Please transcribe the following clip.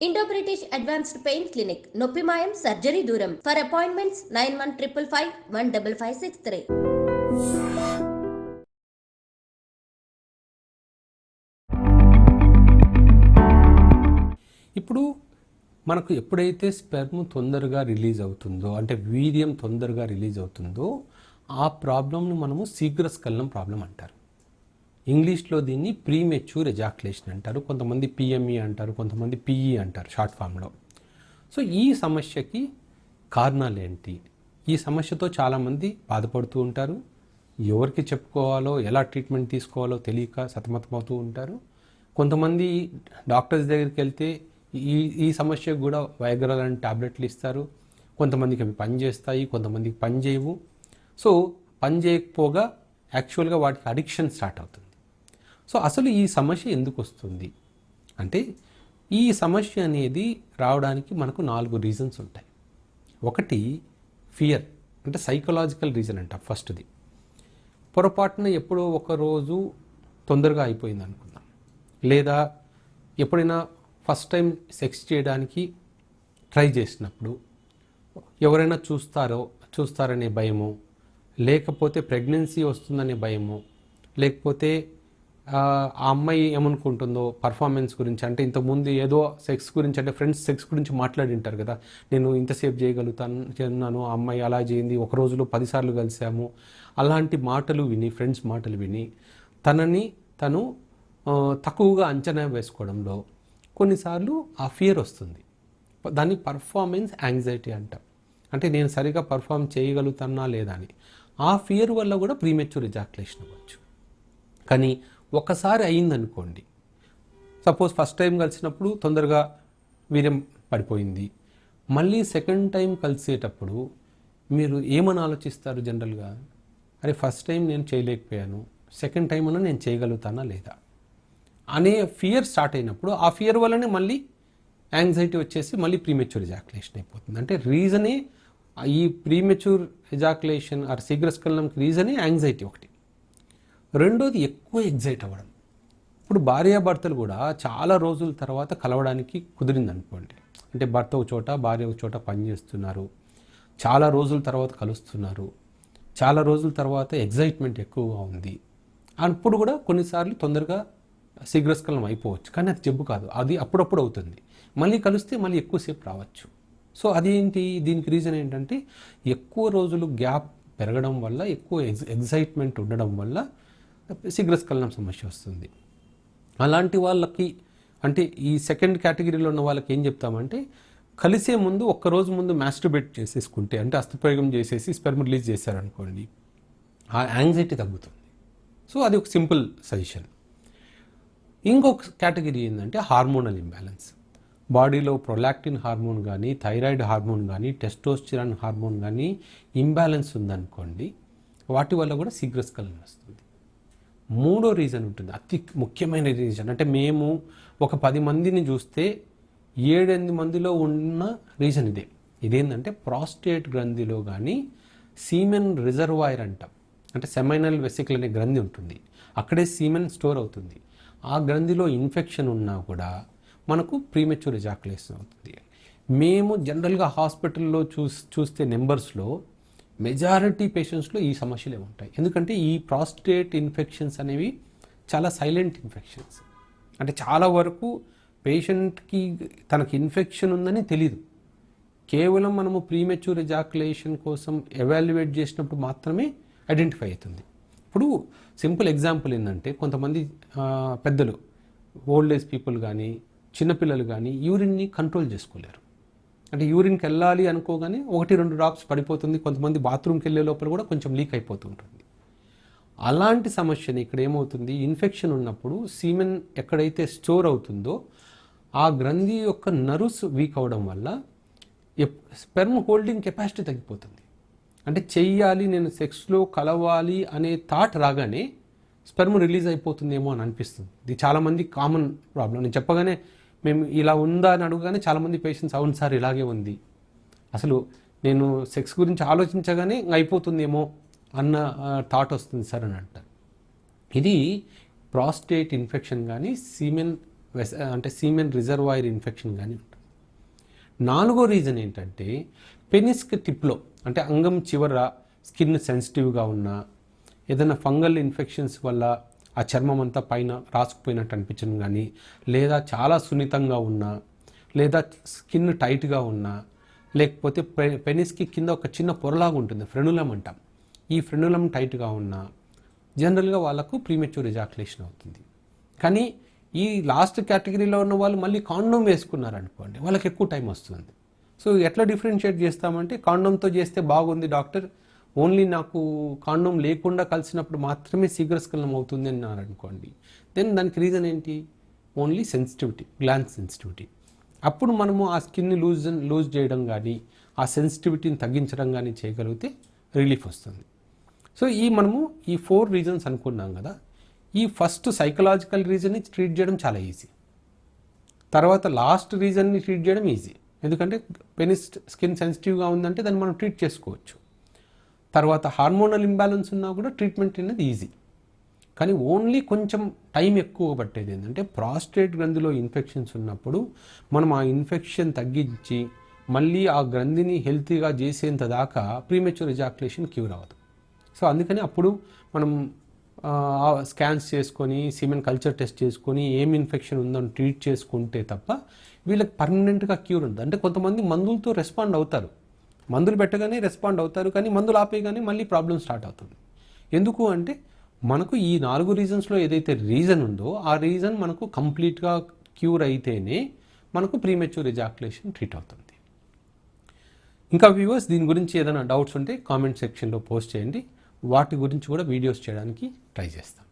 Indo British advanced pain clinic నొప్పి మాయం surgery దూరం. For appointments nine one triple five one double five six three ఇప్పుడు మనకు ఎప్పుడైతే స్పెర్మ్ తొందరగా రిలీజ్ అవుతుందో అంటే వీర్యం తొందరగా రిలీజ్ అవుతుందో ఆ ప్రాబ్లంను మనము శీఘ్రస్ఖలనం ప్రాబ్లం అంటారు. ఇంగ్లీష్లో దీన్ని ప్రీమెచ్యూర్ ఎజాక్యులేషన్ అంటారు. కొంతమంది పిఎంఈ అంటారు కొంతమంది పిఈ అంటారు షార్ట్ ఫామ్లో. సో ఈ సమస్యకి కారణాలు ఏంటి? ఈ సమస్యతో చాలామంది బాధపడుతూ ఉంటారు. ఎవరికి చెప్పుకోవాలో ఎలా ట్రీట్మెంట్ తీసుకోవాలో తెలియక సతమతమవుతూ ఉంటారు. కొంతమంది డాక్టర్స్ దగ్గరికి వెళ్తే ఈ ఈ సమస్యకు కూడా వైగ్రాలని ట్యాబ్లెట్లు టాబ్లెట్లు ఇస్తారు. కొంతమందికి అవి పనిచేస్తాయి కొంతమందికి పని చేయవు. సో పని చేయకపోగా యాక్చువల్గా వాటికి అడిక్షన్ స్టార్ట్ అవుతుంది. సో అసలు ఈ సమస్య ఎందుకు వస్తుంది అంటే ఈ సమస్య అనేది రావడానికి మనకు నాలుగు రీజన్స్ ఉంటాయి. ఒకటి ఫియర్ అంటే సైకలాజికల్ రీజన్ అంట ఫస్ట్ది పొరపాటున ఎప్పుడో ఒక రోజు తొందరగా అయిపోయింది అనుకుందాం. లేదా ఎప్పుడైనా ఫస్ట్ టైం సెక్స్ చేయడానికి ట్రై చేసినప్పుడు ఎవరైనా చూస్తారో చూస్తారనే భయము లేకపోతే ప్రెగ్నెన్సీ వస్తుందనే భయము లేకపోతే ఆ అమ్మాయి ఏమనుకుంటుందో పర్ఫార్మెన్స్ గురించి అంటే ఇంతకుముందు ఏదో సెక్స్ గురించి అంటే ఫ్రెండ్స్ సెక్స్ గురించి మాట్లాడి ఉంటారు కదా. నేను ఇంతసేపు చేయగలుగుతాను చేస్తున్నాను ఆ అమ్మాయి అలా చేయింది ఒక రోజులో పదిసార్లు కలిసాము అలాంటి మాటలు విని ఫ్రెండ్స్ మాటలు విని తనని తను తక్కువగా అంచనా వేసుకోవడంలో కొన్నిసార్లు ఆ ఫియర్ వస్తుంది. దాన్ని పర్ఫార్మెన్స్ యాంగ్జైటీ అంటాం. అంటే నేను సరిగా పర్ఫామ్ చేయగలుగుతానా లేదా అని. ఆ ఫియర్ వల్ల కూడా ప్రీమెచ్యూర్ ఎజాక్యులేషన్ అవ్వచ్చు. కానీ ఒకసారి అయిందనుకోండి సపోజ్ ఫస్ట్ టైం కలిసినప్పుడు తొందరగా వీర్యం పడిపోయింది. మళ్ళీ సెకండ్ టైం కలిసేటప్పుడు మీరు ఏమని ఆలోచిస్తారు జనరల్గా? అరే ఫస్ట్ టైం నేను చేయలేకపోయాను. సెకండ్ టైం అన్నా నేను చేయగలుగుతానా లేదా? అనే ఫియర్ స్టార్ట్ అయినప్పుడు ఆ ఫియర్ వల్లనే మళ్ళీ యాంగ్జైటీ వచ్చేసి మళ్ళీ ప్రీమెచ్యూర్ ఎజాక్యులేషన్ అయిపోతుంది. అంటే రీజనే ఈ ప్రీమెచ్యూర్ ఎజాక్యులేషన్ ఆర్ శీఘ్రస్కలనంకి రీజనే యాంగ్జైటీ ఒకటి. రెండోది ఎక్కువ ఎగ్జైట్ అవ్వడం. ఇప్పుడు భార్యాభర్తలు కూడా చాలా రోజుల తర్వాత కలవడానికి కుదిరింది అనుకోండి అంటే భర్త ఒక చోట భార్య ఒక చోట పనిచేస్తున్నారు చాలా రోజుల తర్వాత కలుస్తున్నారు. చాలా రోజుల తర్వాత ఎగ్జైట్మెంట్ ఎక్కువగా ఉంది. అప్పుడు కూడా కొన్నిసార్లు తొందరగా శీఘ్రస్కలం అయిపోవచ్చు. కానీ అది జబ్బు కాదు. అది అప్పుడప్పుడు అవుతుంది. మళ్ళీ కలిస్తే మళ్ళీ ఎక్కువసేపు రావచ్చు. సో అదేంటి? దీనికి రీజన్ ఏంటంటే ఎక్కువ రోజులు గ్యాప్ పెరగడం వల్ల ఎక్కువ ఎగ్జైట్మెంట్ ఉండడం వల్ల శీఘ్రస్కలనం సమస్య వస్తుంది. అలాంటి వాళ్ళకి అంటే ఈ సెకండ్ కేటగిరీలో ఉన్న వాళ్ళకి ఏం చెప్తామంటే కలిసే ముందు ఒక్క రోజు ముందు మాస్టర్బేట్ చేసేసుకుంటే అంటే అస్తప్రయోగం చేసేసి స్పెర్మ్ రిలీజ్ చేశారనుకోండి ఆ యాంగ్జైటీ తగ్గుతుంది. సో అది ఒక సింపుల్ సజెషన్. ఇంకొక కేటగిరీ ఏంటంటే హార్మోనల్ ఇంబ్యాలెన్స్. బాడీలో ప్రొలాక్టిన్ హార్మోన్ కానీ థైరాయిడ్ హార్మోన్ కానీ టెస్టోస్టిరాన్ హార్మోన్ కానీ ఇంబ్యాలెన్స్ ఉందనుకోండి వాటి వల్ల కూడా శీఘ్రస్కలనం వస్తుంది. మూడో రీజన్ ఉంటుంది. అతి ముఖ్యమైన రీజన్ అంటే మేము ఒక పది మందిని చూస్తే ఏడెనిమిది మందిలో ఉన్న రీజన్ ఇదే. ఇదేంటంటే ప్రాస్టేట్ గ్రంథిలో కానీ సీమెన్ రిజర్వాయర్ అంటాం. అంటే సెమైనల్ వెసికల్ అనే గ్రంథి ఉంటుంది. అక్కడే సీమెన్ స్టోర్ అవుతుంది. ఆ గ్రంథిలో ఇన్ఫెక్షన్ ఉన్నా కూడా మనకు ప్రీమెచ్యూర్ ఎజాకులేషన్ అవుతుంది. మేము జనరల్గా హాస్పిటల్లో చూస్ చూస్తే నెంబర్స్లో మెజారిటీ పేషెంట్స్లో ఈ సమస్యలే ఉంటాయి? ఎందుకంటే ఈ ప్రాస్టేట్ ఇన్ఫెక్షన్స్ అనేవి చాలా సైలెంట్ ఇన్ఫెక్షన్స్. అంటే చాలా వరకు పేషెంట్కి తనకి ఇన్ఫెక్షన్ ఉందని తెలీదు. కేవలం మనము ప్రీమెచ్యూర్ ఎజాకులేషన్ కోసం ఎవాల్యుయేట్ చేసినప్పుడు మాత్రమే ఐడెంటిఫై అవుతుంది. ఇప్పుడు సింపుల్ ఎగ్జాంపుల్ ఏంటంటే కొంతమంది పెద్దలు ఓల్డ్ ఏజ్ పీపుల్ కానీ చిన్నపిల్లలు కానీ యూరిన్ని కంట్రోల్ చేసుకోలేరు. అంటే యూరిన్కి వెళ్ళాలి అనుకోగానే ఒకటి రెండు డ్రాప్స్ పడిపోతుంది. కొంతమంది బాత్రూమ్కి వెళ్ళే లోపల కూడా కొంచెం లీక్ అయిపోతుంటుంది. అలాంటి సమస్యని ఇక్కడ ఏమవుతుంది? ఇన్ఫెక్షన్ ఉన్నప్పుడు సీమెన్ ఎక్కడైతే స్టోర్ అవుతుందో ఆ గ్రంథి యొక్క నర్వ్స్ వీక్ అవడం వల్ల స్పెర్మ్ హోల్డింగ్ కెపాసిటీ తగ్గిపోతుంది. అంటే చెయ్యాలి నేను సెక్స్లో కలవాలి అనే థాట్ రాగానే స్పెర్మ్ రిలీజ్ అయిపోతుందేమో అని అనిపిస్తుంది. ఇది చాలామంది కామన్ ప్రాబ్లం నేను చెప్పగానే మేము ఇలా ఉందా అని అడగగానే చాలామంది పేషెంట్స్ అవును సార్ ఇలాగే ఉంది. అసలు నేను సెక్స్ గురించి ఆలోచించగానే అయిపోతుందేమో అన్న థాట్ వస్తుంది సార్ అని అంటారు ఇది ప్రాస్టేట్ ఇన్ఫెక్షన్ కానీ సీమెన్ అంటే సీమెన్ రిజర్వాయర్ ఇన్ఫెక్షన్ కానీ ఉంటుంది నాలుగో రీజన్ ఏంటంటే పెనిస్క్ టిప్లో అంటే అంగం చివర స్కిన్ సెన్సిటివ్గా ఉన్న ఏదైనా ఫంగల్ ఇన్ఫెక్షన్స్ వల్ల ఆ చర్మం అంతా పైన రాసుకుపోయినట్టు అనిపించడం కానీ లేదా చాలా సున్నితంగా ఉన్నా లేదా స్కిన్ టైట్గా ఉన్నా లేకపోతే పె పెనిస్కి కింద ఒక చిన్న పొరలాగా ఉంటుంది ఫ్రెనులం అంటాం. ఈ ఫ్రెనులం టైట్గా ఉన్నా జనరల్గా వాళ్ళకు ప్రీమెచ్యూర్ ఎజాకులేషన్ అవుతుంది. కానీ ఈ లాస్ట్ కేటగిరీలో ఉన్న వాళ్ళు మళ్ళీ కాండోమ్ వేసుకున్నారు అనుకోండి వాళ్ళకి ఎక్కువ టైం వస్తుంది. సో ఎట్లా డిఫరెన్షియేట్ చేస్తామంటే కాండోమ్తో చేస్తే బాగుంది డాక్టర్ ఓన్లీ నాకు కాండోమ్ లేకుండా కలిసినప్పుడు మాత్రమే శీఘ్రస్కలనం అవుతుంది అన్నారు అనుకోండి. దెన్ దానికి రీజన్ ఏంటి? ఓన్లీ సెన్సిటివిటీ గ్లాన్స్ సెన్సిటివిటీ అప్పుడు మనము ఆ స్కిన్ని లూజ్ లూజ్ చేయడం కానీ ఆ సెన్సిటివిటీని తగ్గించడం కానీ చేయగలిగితే రిలీఫ్ వస్తుంది. సో ఈ మనము ఈ ఫోర్ రీజన్స్ అనుకున్నాం కదా. ఈ ఫస్ట్ సైకలాజికల్ రీజన్ని ట్రీట్ చేయడం చాలా ఈజీ తర్వాత లాస్ట్ రీజన్ని ట్రీట్ చేయడం ఈజీ ఎందుకంటే పెనిస్ స్కిన్ సెన్సిటివ్గా ఉందంటే దాన్ని మనం ట్రీట్ చేసుకోవచ్చు. తర్వాత హార్మోనల్ ఇంబ్యాలెన్స్ ఉన్నా కూడా ట్రీట్మెంట్ అనేది ఈజీ కానీ ఓన్లీ కొంచెం టైం ఎక్కువ పట్టేది ఏంటంటే ప్రాస్టేట్ గ్రంథిలో ఇన్ఫెక్షన్స్ ఉన్నప్పుడు మనం ఆ ఇన్ఫెక్షన్ తగ్గించి మళ్ళీ ఆ గ్రంథిని హెల్తీగా చేసేంత దాకా ప్రీమెచ్యూర్ ఎజాక్యులేషన్ క్యూర్ అవ్వదు. సో అందుకని అప్పుడు మనం స్కాన్స్ చేసుకొని సిమెన్ కల్చర్ టెస్ట్ చేసుకొని ఏం ఇన్ఫెక్షన్ ఉందని ట్రీట్ చేసుకుంటే తప్ప వీళ్ళకి పర్మనెంట్గా క్యూర్ ఉంది అంటే కొంతమంది మందులతో రెస్పాండ్ అవుతారు. మందులు పెట్టగానే రెస్పాండ్ అవుతారు కానీ మందులు ఆపేయగానే మళ్ళీ ప్రాబ్లం స్టార్ట్ అవుతుంది. ఎందుకు అంటే మనకు ఈ నాలుగు రీజన్స్లో ఏదైతే రీజన్ ఉందో ఆ రీజన్ మనకు కంప్లీట్గా క్యూర్ అయితేనే మనకు ప్రీమెచ్యూర్ ఎజాక్యులేషన్ ట్రీట్ అవుతుంది. ఇంకా వ్యూవర్స్ దీని గురించి ఏదైనా డౌట్స్ ఉంటే కామెంట్ సెక్షన్లో పోస్ట్ చేయండి. వాటి గురించి కూడా వీడియోస్ చేయడానికి ట్రై చేస్తాం.